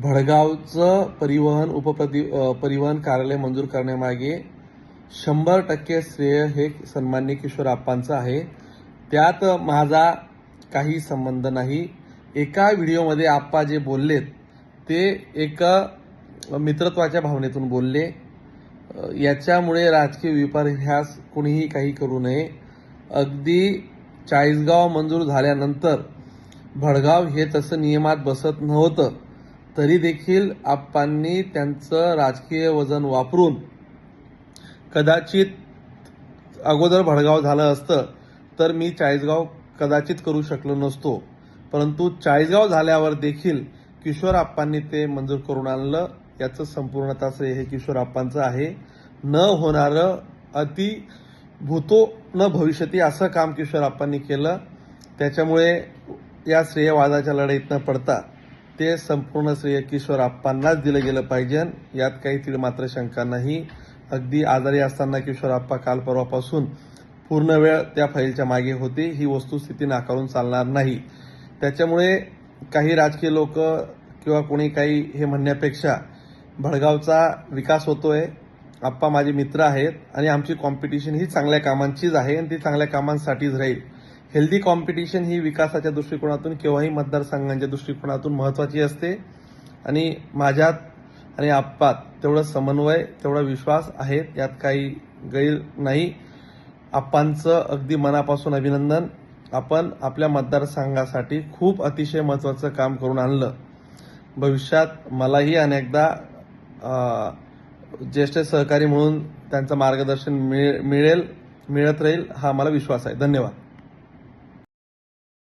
भडगावचं परिवहन उपप्रति परिवहन कार्यालय मंजूर करण्यामागे शंभर टक्के श्रेय हे सन्मान्य किशोर आप्पांचं आहे. त्यात माझा काही संबंध नाही. एका व्हिडिओमध्ये आप्पा जे बोललेत ते एका मित्रत्वाच्या भावनेतून बोलले. याच्यामुळे राजकीय विपर्यास कुणीही काही करू नये. अगदी चाळीसगाव मंजूर झाल्यानंतर भडगाव हे तसं नियमात बसत नव्हतं. तरी देखील आप्पांनी त्यांचं राजकीय वजन वापरून कदाचित अगोदर भडगाव झालं असतं तर मी चाळीसगाव कदाचित करू शकलो नसतो. परंतु चाळीसगाव झाल्यावर देखील किशोर आप्पांनी ते मंजूर करून आणलं. याचं संपूर्णता श्रेय हे किशोर आप्पांचं आहे. न होणारं अति भूतो न भविष्यती असं काम किशोर आप्पांनी केलं. त्याच्यामुळे या श्रेयवादाच्या लढाईत न पडता ते संपूर्ण श्रेय किशोर आप्पांनाच दिलं गेलं पाहिजे. यात काही तीळ मात्र शंका नाही. अगदी आजारी असताना किशोर आप्पा काल परवापासून पूर्ण वेळ त्या फाईलच्या मागे होते. ही वस्तुस्थिती नाकारून चालणार नाही. त्याच्यामुळे काही राजकीय लोक किंवा कोणी काही हे म्हणण्यापेक्षा भडगावचा विकास होतोय. आप्पा माझे मित्र आहेत आणि आमची कॉम्पिटिशन ही चांगल्या कामांचीच आहे आणि ती चांगल्या कामांसाठीच राहील. हेल्दी कॉम्पिटिशन ही विकासाच्या दृष्टिकोनातून किंवाही मतदारसंघांच्या दृष्टिकोनातून महत्वाची असते. आणि माझ्यात आणि आप्पात तेवढं समन्वय तेवढा विश्वास आहे यात काही गैर नाही. आप्पांचं अगदी मनापासून अभिनंदन. आपण आपल्या मतदारसंघासाठी खूप अतिशय महत्वाचं काम करून आणलं. भविष्यात मलाही अनेकदा ज्येष्ठ सहकारी म्हणून त्यांचं मार्गदर्शन मिळेल मिळत राहील हा मला विश्वास आहे. धन्यवाद.